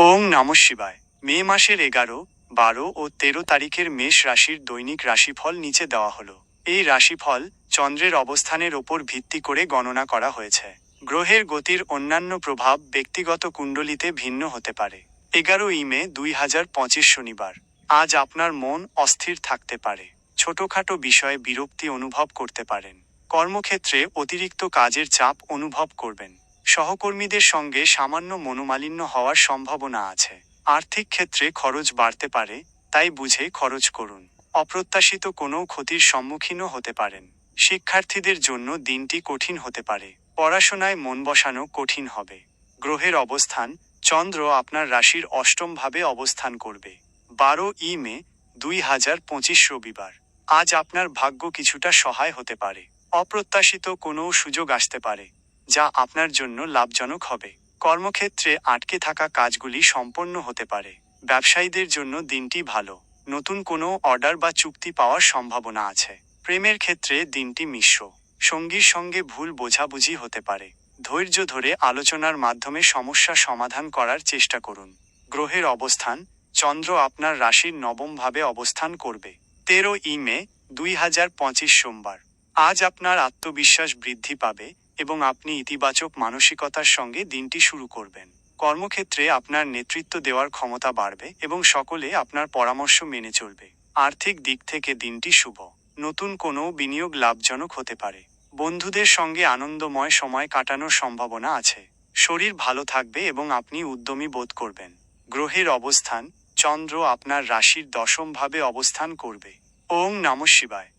ওং নম শিবায়। মে মাসের এগারো, বারো ও তেরো তারিখের মেষ রাশির দৈনিক রাশিফল নিচে দেওয়া হলো। এই রাশিফল চন্দ্রের অবস্থানের ওপর ভিত্তি করে গণনা করা হয়েছে। গ্রহের গতির অন্যান্য প্রভাব ব্যক্তিগত কুণ্ডলিতে ভিন্ন হতে পারে। এগারো মে দুই হাজার পঁচিশ শনিবার। আজ আপনার মন অস্থির থাকতে পারে। ছোটখাটো বিষয়ে বিরক্তি অনুভব করতে পারেন। কর্মক্ষেত্রে অতিরিক্ত কাজের চাপ অনুভব করবেন। সহকর্মীদের সঙ্গে সামান্য মনোমালিন্য হওয়ার সম্ভাবনা আছে। আর্থিক ক্ষেত্রে খরচ বাড়তে পারে, তাই বুঝে খরচ করুন। অপ্রত্যাশিত কোনো ক্ষতির সম্মুখীনও হতে পারেন। শিক্ষার্থীদের জন্য দিনটি কঠিন হতে পারে। পড়াশোনায় মন বসানো কঠিন হবে। গ্রহের অবস্থান, চন্দ্র আপনার রাশির অষ্টম ভাবে অবস্থান করবে। বারো ই মে, দুই হাজার পঁচিশ রবিবার। আজ আপনার ভাগ্য কিছুটা সহায় হতে পারে। অপ্রত্যাশিত কোনো সুযোগ আসতে পারে। যা আপনার জন্য লাভজনক হবে। কর্মক্ষেত্রে আটকে থাকা কাজগুলি সম্পন্ন হতে পারে। ব্যবসায়ীদের জন্য দিনটি ভালো। নতুন কোনো অর্ডার বা চুক্তি পাওয়ার সম্ভাবনা আছে। প্রেমের ক্ষেত্রে দিনটি মিশ্র। সঙ্গীর সঙ্গে ভুল বোঝাবুঝি হতে পারে। ধৈর্য ধরে আলোচনার মাধ্যমে সমস্যা সমাধান করার চেষ্টা করুন। গ্রহের অবস্থান। চন্দ্র আপনার রাশির নবমভাবে অবস্থান করবে। তেরো ই মে দুই হাজার পঁচিশ সোমবার। আজ আপনার আত্মবিশ্বাস বৃদ্ধি পাবে। এবং আপনি ইতিবাচক মানসিকতার সঙ্গে দিনটি শুরু করবেন। কর্মক্ষেত্রে আপনার নেতৃত্ব দেওয়ার ক্ষমতা বাড়বে এবং সকলে আপনার পরামর্শ মেনে চলবে। আর্থিক দিক থেকে দিনটি শুভ। নতুন কোনো বিনিয়োগ লাভজনক হতে পারে। বন্ধুদের সঙ্গে আনন্দময় সময় কাটানোর সম্ভাবনা আছে। শরীর ভালো থাকবে এবং আপনি উদ্যমী বোধ করবেন। গ্রহের অবস্থান, চন্দ্র আপনার রাশির দশমভাবে অবস্থান করবে। ওং নম শিবায়।